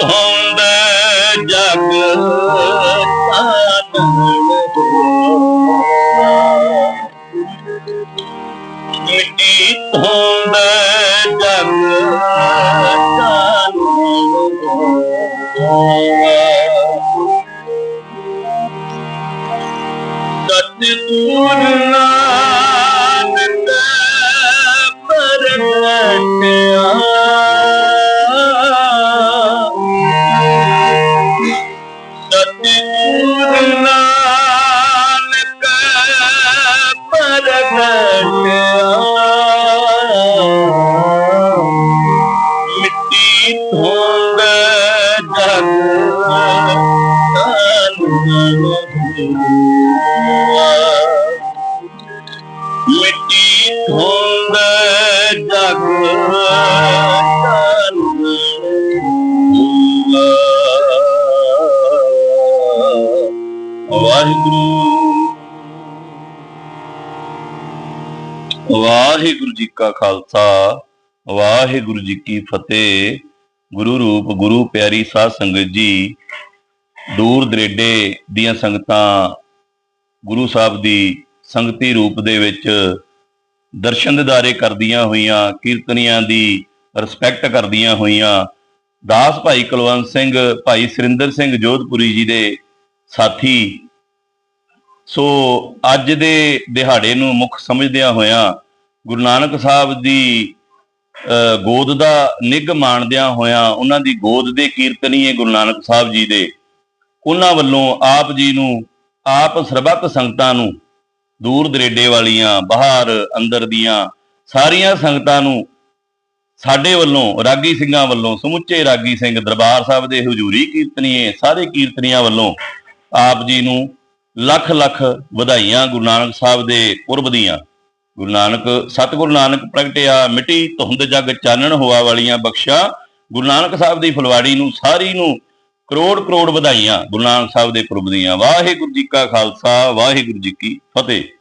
ਧੁੰਦ ਜਗ। ਚਾਨਣ ਮਿੱਟੀ ਧੁੰਦ ਜਗ। ਸਤਿਗੁਰ ਨਾਨਕ Oh. ਵਾਹਿਗੁਰੂ ਜੀ ਕਾ ਖਾਲਸਾ, ਵਾਹਿਗੁਰੂ ਜੀ ਕੀ ਫਤਿਹ। ਗੁਰੂ ਰੂਪ, ਗੁਰੂ ਪਿਆਰੀ ਸਾਧ ਸੰਗਤ ਜੀ, ਦੂਰ ਦਰੇਡੇ ਦੀਆਂ ਸੰਗਤਾਂ ਗੁਰੂ ਸਾਹਿਬ ਦੀ ਸੰਗਤੀ ਰੂਪ ਦੇ ਵਿੱਚ ਦਰਸ਼ਨ ਦਿਦਾਰੇ ਕਰਦੀਆਂ ਹੋਈਆਂ, ਕੀਰਤਨੀਆਂ ਦੀ ਰਿਸਪੈਕਟ ਕਰਦੀਆਂ ਹੋਈਆਂ, ਦਾਸ ਭਾਈ ਕੁਲਵੰਤ ਸਿੰਘ, ਭਾਈ ਸੁਰਿੰਦਰ ਸਿੰਘ ਜੋਧਪੁਰੀ ਜੀ ਦੇ ਸਾਥੀ ਸੋ ਅੱਜ ਦੇ ਦਿਹਾੜੇ ਨੂੰ ਮੁੱਖ ਸਮਝਦਿਆਂ ਹੋਇਆਂ ਗੁਰੂ ਨਾਨਕ ਸਾਹਿਬ ਦੀ ਗੋਦ ਦਾ ਨਿੱਘ ਮਾਣਦਿਆਂ ਹੋਇਆਂ ਉਹਨਾਂ ਦੀ ਗੋਦ ਦੇ ਕੀਰਤਨੀਏ ਗੁਰੂ ਨਾਨਕ ਸਾਹਿਬ ਜੀ ਦੇ, ਉਹਨਾਂ ਵੱਲੋਂ ਆਪ ਜੀ ਨੂੰ, ਆਪ ਸਰਬੱਤ ਸੰਗਤਾਂ ਨੂੰ, ਦੂਰ ਦਰੇਡੇ ਵਾਲੀਆਂ, ਬਾਹਰ ਅੰਦਰ ਦੀਆਂ ਸਾਰੀਆਂ ਸੰਗਤਾਂ ਨੂੰ ਸਾਡੇ ਵੱਲੋਂ, ਰਾਗੀ ਸਿੰਘਾਂ ਵੱਲੋਂ, ਸਮੁੱਚੇ ਰਾਗੀ ਸਿੰਘ ਦਰਬਾਰ ਸਾਹਿਬ ਦੇ ਹਜ਼ੂਰੀ ਕੀਰਤਨੀਏ, ਸਾਰੇ ਕੀਰਤਨੀਆਂ ਵੱਲੋਂ ਆਪ ਜੀ ਨੂੰ ਲੱਖ ਲੱਖ ਵਧਾਈਆਂ ਗੁਰੂ ਨਾਨਕ ਸਾਹਿਬ ਦੇ ਪੁਰਬ ਦੀਆਂ। ਗੁਰੂ ਨਾਨਕ, ਸਤਿਗੁਰੂ ਨਾਨਕ ਪ੍ਰਗਟਿਆ ਮਿੱਟੀ ਧੁੰਦ ਜਗ ਚਾਨਣ ਹੋਆ ਵਾਲੀਆਂ ਬਖਸ਼ਾ, ਗੁਰੂ ਨਾਨਕ ਸਾਹਿਬ ਦੀ ਫੁਲਵਾੜੀ ਨੂੰ ਸਾਰੀ ਨੂੰ ਕਰੋੜ ਕਰੋੜ ਵਧਾਈਆਂ ਗੁਰੂ ਨਾਨਕ ਸਾਹਿਬ ਦੇ ਪੁਰਬ ਦੀਆਂ। ਵਾਹਿਗੁਰੂ ਜੀ ਕਾ ਖਾਲਸਾ, ਵਾਹਿਗੁਰੂ ਜੀ ਕੀ ਫਤਿਹ।